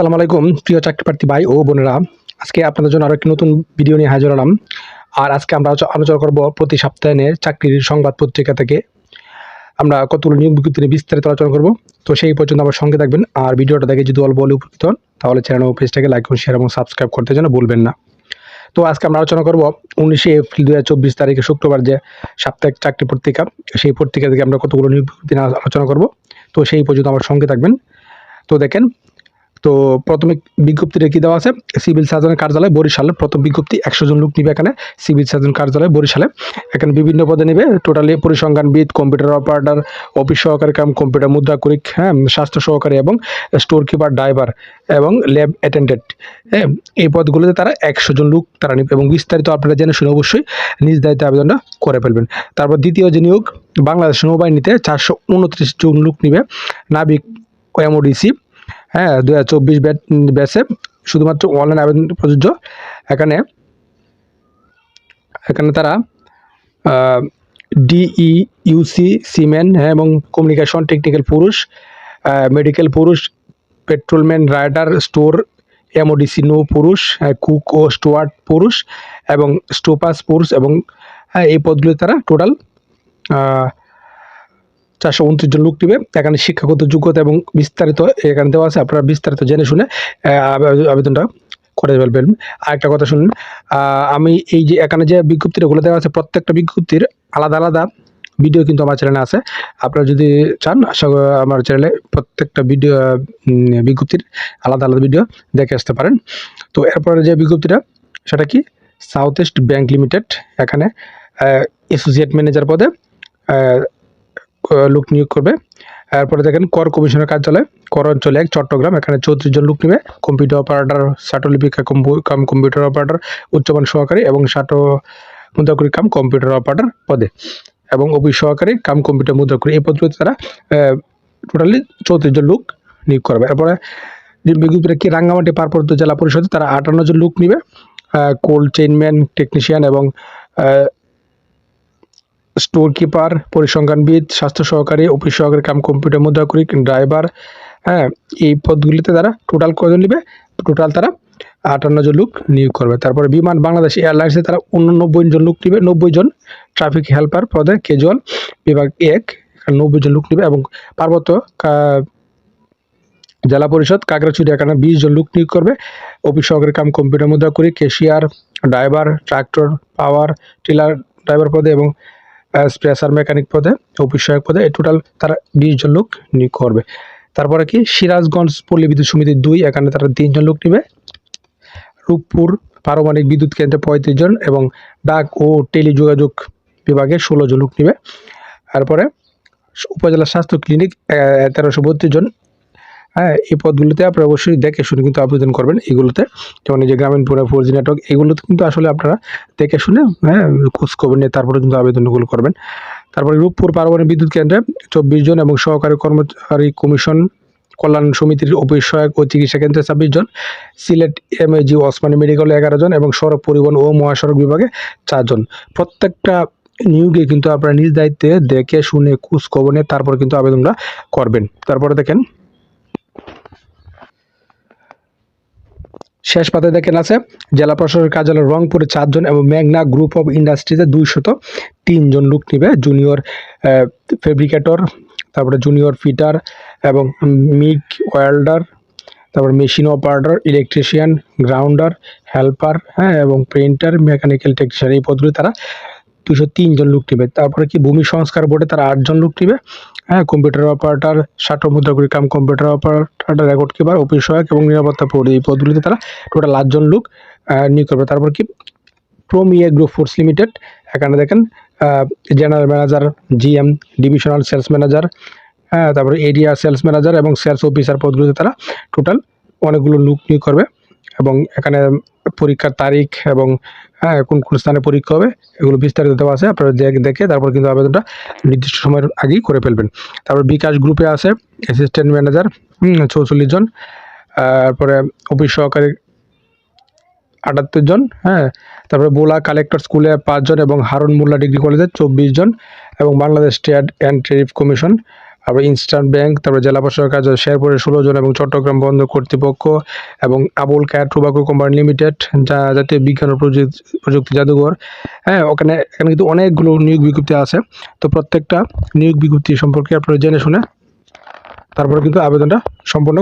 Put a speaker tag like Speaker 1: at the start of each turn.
Speaker 1: আসসালামু আলাইকুম, প্রিয় চাকরি প্রার্থী ভাই ও বোনেরা। আজকে আপনাদের জন্য আরও একটি নতুন ভিডিও নিয়ে হাজির হলাম। আর আজকে আমরা আলোচনা করব প্রতি সপ্তাহের চাকরির সংবাদ পত্রিকা থেকে। আমরা কতগুলো নিয়োগ বিজ্ঞপ্তি নিয়ে বিস্তারিত আলোচনা করব। তো সেই পর্যন্ত আমার সঙ্গে থাকবেন। আর ভিডিওটা দেখে যদি অল্প বলে উপকৃত হন, তাহলে চ্যানেল ও পেজটাকে লাইক এবং শেয়ার এবং সাবস্ক্রাইব করতে যেন ভুলবেন না। তো আজকে আমরা আলোচনা করব উনিশে এপ্রিল দু হাজার চব্বিশ তারিখে শুক্রবার যে সাপ্তাহিক চাকরি পত্রিকা, সেই পত্রিকা থেকে আমরা কতগুলো নিয়োগ বিজ্ঞপ্তি আলোচনা করব। তো সেই পর্যন্ত আমার সঙ্গে থাকবেন। তো দেখেন তো প্রথমে বিজ্ঞপ্তিটা কি দেওয়া আছে, সিভিল সার্জনের কার্যালয় বরিশালে প্রথম বিজ্ঞপ্তি, একশো জন লোক নিবে এখানে, সিভিল সার্জন কার্যালয় বরিশালে। এখানে বিভিন্ন পদে নেবে, টোটালি পরিসংখ্যানবিদ, কম্পিউটার অপারেটর, অফিস সহকারী কাম, কম্পিউটার মুদ্রা করিক হ্যাঁ স্বাস্থ্য সহকারী এবং স্টোর কিপার, ড্রাইভার এবং ল্যাব অ্যাটেন্ডেন্ট। হ্যাঁ এই পদগুলোতে তারা একশো জন লোক তারা নেবে এবং বিস্তারিত আপনারা জেনে শুনে অবশ্যই নিজ দায়িত্বে আবেদনটা করে ফেলবেন। তারপর দ্বিতীয় যে নিয়োগ, বাংলাদেশ নৌবাহিনীতে চারশো উনত্রিশ জন লোক নিবে, নাবিক এমওডিসি হ্যাঁ দু হাজার চব্বিশ ব্যাচে শুধুমাত্র অনলাইন আবেদন প্রযোজ্য। এখানে এখানে তারা ডিই ইউসি সিমেন হ্যাঁ এবং কমিউনিকেশন টেকনিক্যাল পুরুষ মেডিকেল পুরুষ পেট্রোলম্যান রাইডার স্টোর এমওডিসি নো পুরুষ কুক ও স্টুয়ার্ড পুরুষ এবং স্টোপাস পুরুষ এবং হ্যাঁ এই পদগুলি তারা টোটাল চারশো উনত্রিশ জন লোক নিবে। এখানে শিক্ষাগত যোগ্যতা এবং বিস্তারিত এখানে দেওয়া আছে, আপনারা বিস্তারিত জেনে শুনে আবেদনটা করে ফেলবেন। আর একটা কথা শুনুন আমি এই যে এখানে যে বিজ্ঞপ্তিগুলো দেওয়া আছে, প্রত্যেকটা বিজ্ঞপ্তির আলাদা আলাদা ভিডিও কিন্তু আমার চ্যানেলে আছে। আপনারা যদি চান, আশা আমার চ্যানেলে প্রত্যেকটা ভিডিও বিজ্ঞপ্তির আলাদা আলাদা ভিডিও দেখে আসতে পারেন। তো এরপরে যে বিজ্ঞপ্তিটা, সেটা কি? সাউথ ইস্ট ব্যাংক লিমিটেড, এখানে অ্যাসোসিয়েট ম্যানেজার পদে লোক নিয়োগ করবে। এরপরে দেখেন কর কমিশনের কার্যালয়। কর অঞ্চলে এক চট্টগ্রাম, এখানে চৌত্রিশ জন লোক নেবে। কম্পিউটার অপারেটর সাটলিপিকা কাম কম্পিউটার অপারেটর উচ্চমান সহকারী এবং সাটো মুদ্রাকরি কাম কম্পিউটার অপারেটর পদে। এবং অফিস সহকারী, কাম কম্পিউটার মুদ্রাকরি, এই পদগুলোতে তারা টোটালি চৌত্রিশ জন লোক নিয়োগ করবে। এরপরে যে বিজ্ঞপ্তিটা কি রাঙ্গামাটি পার্বত্য জেলা পরিষদে তারা আটান্ন জন লোক নিবে। কোল্ড চেইনম্যান টেকনিশিয়ান এবং স্টোর কিপার পরিসংখ্যানবিদ, স্বাস্থ্য সহকারী অফিস সহকারী, কাম কম্পিউটার মুদ্রাকরিক ড্রাইভার হ্যাঁ এই পদগুলিতে তারা টোটাল কজন নেবে? টোটাল তারা আটান্ন জন লোক নিয়োগ করবে। তারপরে বিমান, বাংলাদেশ এয়ারলাইন্সে তারা উননব্বই জন লোক নেবে, নব্বই জন ট্রাফিক হেল্পার পদে ক্যাজুয়াল বিভাগ এক নব্বই জন লোক নেবে এবং পার্বত্য জেলা পরিষদ কাকড়াছড়ি এখানে বিশ জন লোক নিয়োগ করবে। অফিস সহকারী, কাম কম্পিউটার মুদ্রা করি cashier driver tractor power tiller driver পদে এবং স্পেসার মেকানিক পদে অফিস সহায়ক পদে টোটাল তারা বিশ জন লোক নিয়োগ করবে। তারপরে কি, সিরাজগঞ্জ পল্লী বিদ্যুৎ সমিতি দুই, এখানে তারা তিনজন লোক নেবে। রূপপুর পারমাণবিক বিদ্যুৎ কেন্দ্রে পঁয়ত্রিশ জন এবং ডাক ও টেলিযোগাযোগ বিভাগে ষোলো জন লোক নেবে। তারপরে উপজেলা স্বাস্থ্য ক্লিনিক তেরোশো বত্রিশ জন হ্যাঁ এই পদগুলোতে আপনারা অবশ্যই দেখে শুনে কিন্তু আবেদন করবেন। এগুলোতে যেমন এই যে গ্রামীণ পুরা ফোর জি নেটওয়ার্ক এগুলোতে কিন্তু আসলে আপনারা দেখে শুনে হ্যাঁ খোঁজ নিয়ে তারপরে কিন্তু আবেদনগুলো করবেন। তারপরে রূপপুর পারমাণবিক বিদ্যুৎ কেন্দ্রে চব্বিশ জন এবং সহকারী কর্মচারী কমিশন কল্যাণ সমিতির অফিস সহায়ক ও চিকিৎসা কেন্দ্রে ছাব্বিশ জন, সিলেট এমএজি ওসমানী মেডিকেলে এগারো জন এবং সড়ক পরিবহন ও মহাসড়ক বিভাগে চারজন প্রত্যেকটা নিয়োগে কিন্তু আপনারা নিজ দায়িত্বে দেখে শুনে খোঁজ খবর নিয়ে তারপর কিন্তু আবেদনটা করবেন। তারপরে দেখেন শেষ পাতায় দেখেন আছে, জেলা প্রশাসনের কার্যালয় রংপুরে চারজন এবং মেঘনা গ্রুপ অফ ইন্ডাস্ট্রিতে দুইশত তিনজন লোক নিবে। জুনিয়র ফেব্রিকেটর, তারপরে জুনিয়র ফিটার এবং মিক ওয়েল্ডার, তারপর machine operator, electrician, grounder, helper হ্যাঁ এবং প্রিন্টার, মেকানিক্যাল টেকনিশিয়ান এই পদগুলি তারা দুশো তিনজন লোক নেবে তারপরে কি ভূমি সংস্কার বোর্ডে তারা আটজন লোক নেবে হ্যাঁ কম্পিউটার অপারেটর ষাট মুদ্রাগুলি cum computer operator record keeper office সহায়ক এবং নিরাপত্তা পৌর এই পদগুলিতে তারা টোটাল আটজন লোক নিয়োগ করবে। তারপর কি? প্রোমিয়ে গ্রুপ ফোর্স লিমিটেড এখানে দেখেন general manager GM divisional sales manager হ্যাঁ তারপরে এরিয়া সেলস ম্যানেজার এবং সেলস অফিসার পদগুলিতে তারা টোটাল অনেকগুলো লোক নিয়োগ করবে। এবং এখানে পরীক্ষার তারিখ এবং হ্যাঁ কোন কোন স্থানে পরীক্ষা হবে, এগুলো বিস্তারিত দেওয়া আছে, আপনারা দেখ- তারপর কিন্তু আবেদনটা নির্দিষ্ট সময়ের আগেই করে ফেলবেন। তারপর বিকাশ গ্রুপে আছে অ্যাসিস্ট্যান্ট ম্যানেজার চৌচল্লিশ জন, তারপরে অফিস সহকারী আটাত্তর জন হ্যাঁ তারপরে বোলা কালেক্টর স্কুলে পাঁচজন এবং হারুন মোল্লা ডিগ্রি কলেজে চব্বিশ জন এবং Bangladesh trade and tariff commission তারপর ইনস্ট্যান্ট ব্যাংক তারপরে জেলা প্রশাসক কার্যালয় শেরপুরে ষোলো জন এবং চট্টগ্রাম বন্দর কর্তৃপক্ষ এবং আবুল ক্যাট টোবাকো কোম্পানি লিমিটেড যা জাতীয় বিজ্ঞান ও প্রযুক্তি জাদুঘর। হ্যাঁ ওখানে, এখানে কিন্তু অনেকগুলো নিয়োগ বিজ্ঞপ্তি আছে। তো প্রত্যেকটা নিয়োগ বিজ্ঞপ্তি সম্পর্কে আপনারা জেনে শুনে তারপরে কিন্তু আবেদনটা সম্পূর্ণ